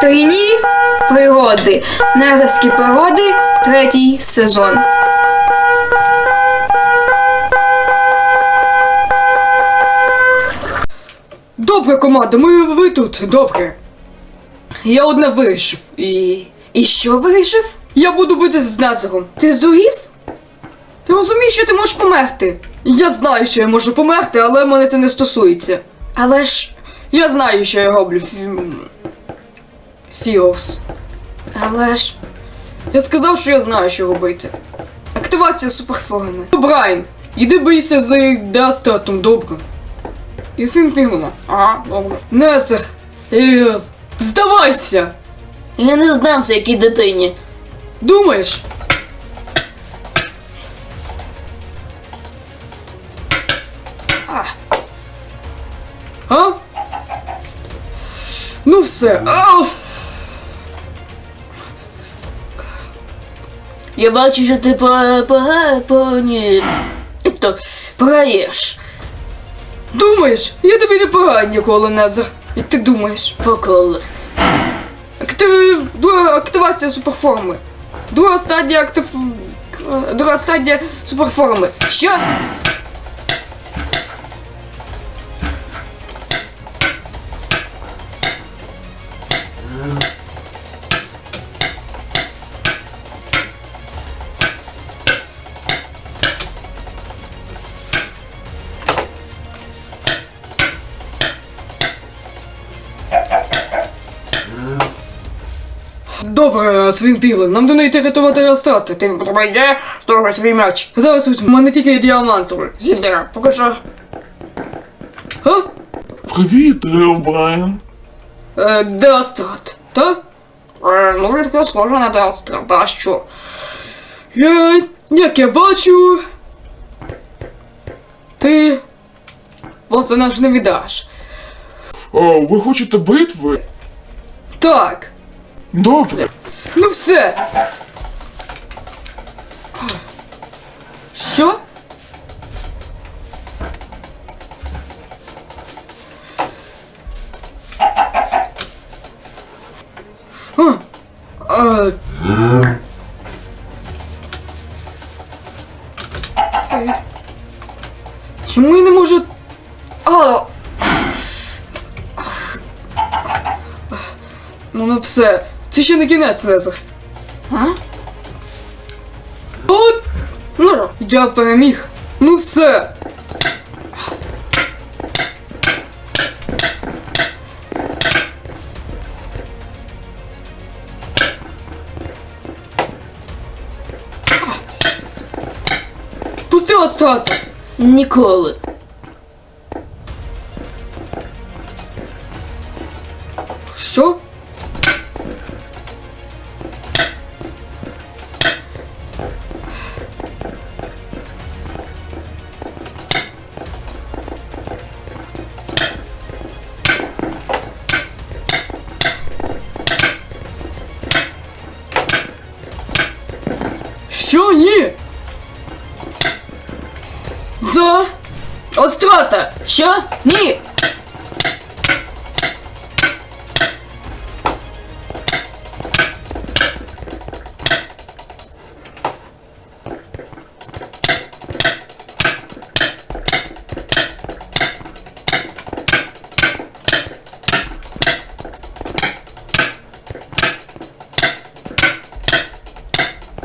Трійні пригоди. Незерські пригоди, третій сезон. Добре, команда, ми ви тут, добре. Я одне вирішив. І. І що вирішив? Я буду битися з Незером. Ти здурів? Ти розумієш, що ти можеш померти? Я знаю, що я можу померти, але мене це не стосується. Але ж. Я знаю, що я роблю. Фі... Фіос. Але ж. Я сказав, що я знаю, що робити. Активація суперформи. Брайан, іди бийся за Деастратом, добре. І син Пігуна. Ага, добре. Несер! Е, здавайся! Я не здамся якій дитині. Думаєш? А? Ну все. Ау! Я бачу, що ти по, по, по, ні. Тобто, програєш. Думаєш? Я тобі не пораю ніколи, Незер. Як ти думаєш? По колах. Актив... Друга активація суперформи. Друга стадія актив... Друга стадія суперформи. Що? Добре, свін Пілен, нам до неї рятувати Реострати. Ти пройде, сторож свій меч. Зараз ось у мене тільки діамантовий. Поки що. А? Привіт, Рев Брайан. Е, Деастрат, та? Е, ну, відкрив схоже на Дастра, та що? Е, як я бачу. Ти. Вас наш не віддаш. О, ви хочете битви? Так. Добре. Ну все. Що? А, а, Чому я не можу. А. Ну ну все. Це ще не кінець, Незер. А? От Ну, я переміг. Ну все. Пустила стати. Ніколи. Острата! Що? Ні!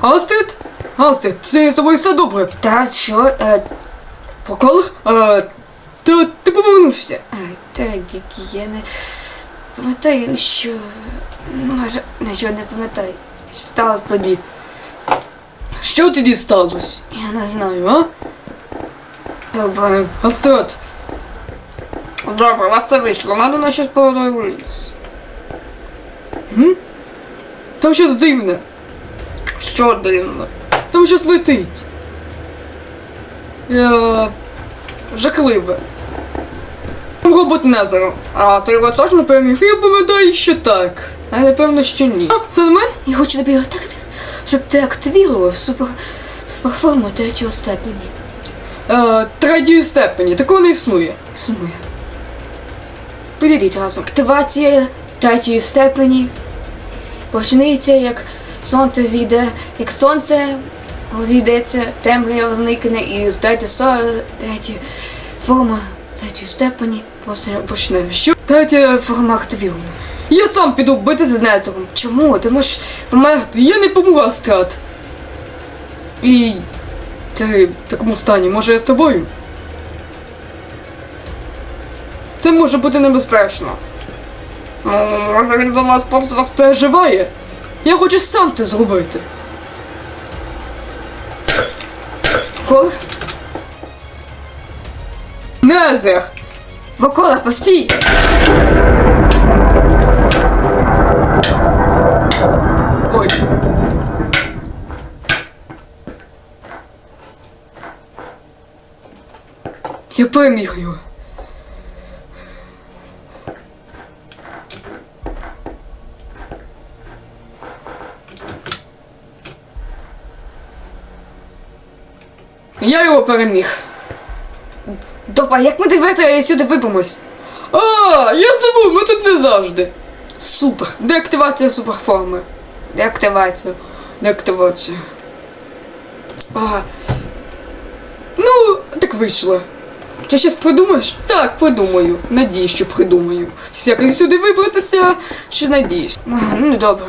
Астрид? Астрид, це з тобою все добре. та що? Е, Прокол? Е, та ти повернувся. е, та Дікі, я не пам'ятаю, що. Може, нічого не пам'ятаю. Що сталося тоді? Що тоді сталося? Я не знаю. А? Добре. Астрид, Добре, у вас це вийшло. Надо на щось повернути в ліс. там щось дивне. Що дивно? Там щось летить. Е, жахливе. Робот Незера. А ти його точно переміг? Я пам'ятаю, що так. А напевно, що ні. А, Сенмен? Я хочу тобі так, щоб ти активував супер, суперформу третього степені. Е, третьої степені, такого не існує. Існує. Підійдіть разом. Активація третьої степені почнеться, як сонце зійде, як сонце розійдеться, темрява зникне і третя, сто, третя форма третьої степені почне. Що? Третя форма активірована. Я сам піду битися з Незером. Чому? Ти можеш померти. Я не помру, Астрад. І ти в такому стані, може я з тобою? Це може бути небезпечно. Може він до нас просто нас переживає. Я хочу сам це зробити. Кол? Незер! Вакола, постій! Ой. Я переміг Я його переміг. Добре, як ми тепер сюди виберемось? А, я забув, ми тут не завжди. Супер. Деактивація суперформи. Деактивація. Деактивація. Ага. Ну, так вийшло. Ти щось придумаєш? Так, придумаю. Надіюсь, що придумаю. Щось якось сюди вибратися, чи надіюсь. А, Ну добре.